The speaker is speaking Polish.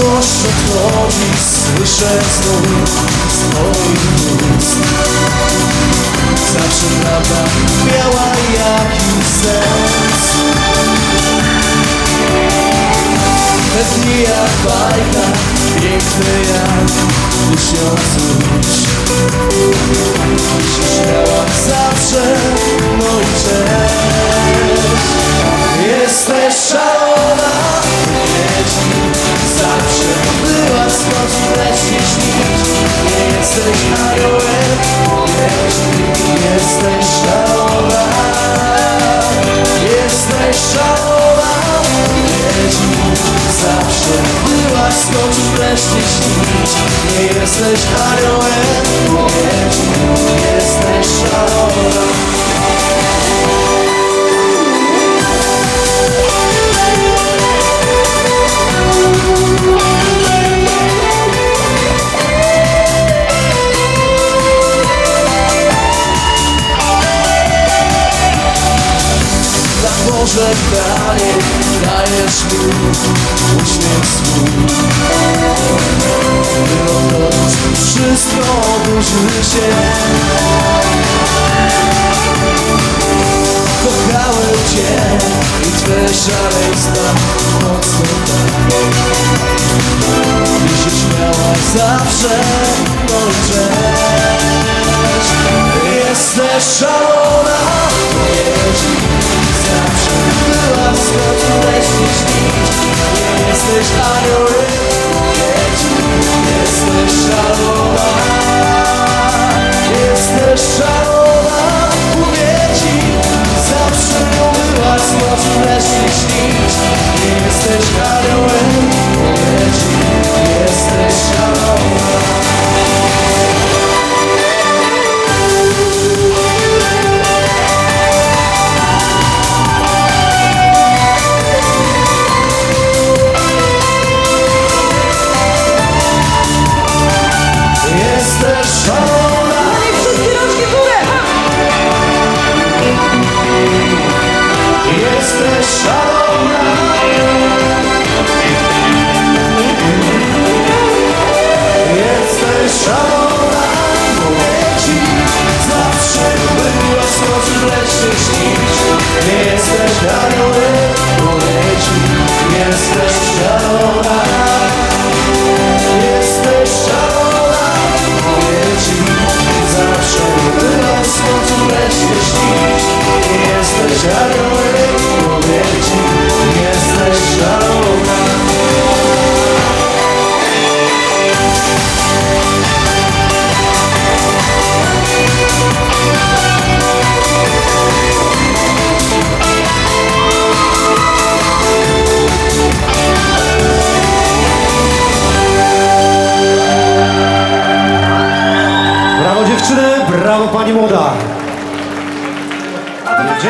Miłość odchodzi, słyszę znów z ust. Zawsze prawda miała jakiś sens. Te dni jak bajka, piękne jak tysiąc róż wreszcie śnić Nie jesteś aniołem, jeśli jesteś szalona Na pożegnanie dajesz mi uśmiech swój wszystko burzy się. Kochałem Cię i Twe szaleństwa mocno tak. I się śmiałaś zawsze, no Jesteś szalona, leży śnić Nie jesteś aniołem, Jesteś jesteś szalona Jesteś szalona, mówię ci Zawsze była słońce w lesie śnić. Nie jesteś dalej. pode mudar.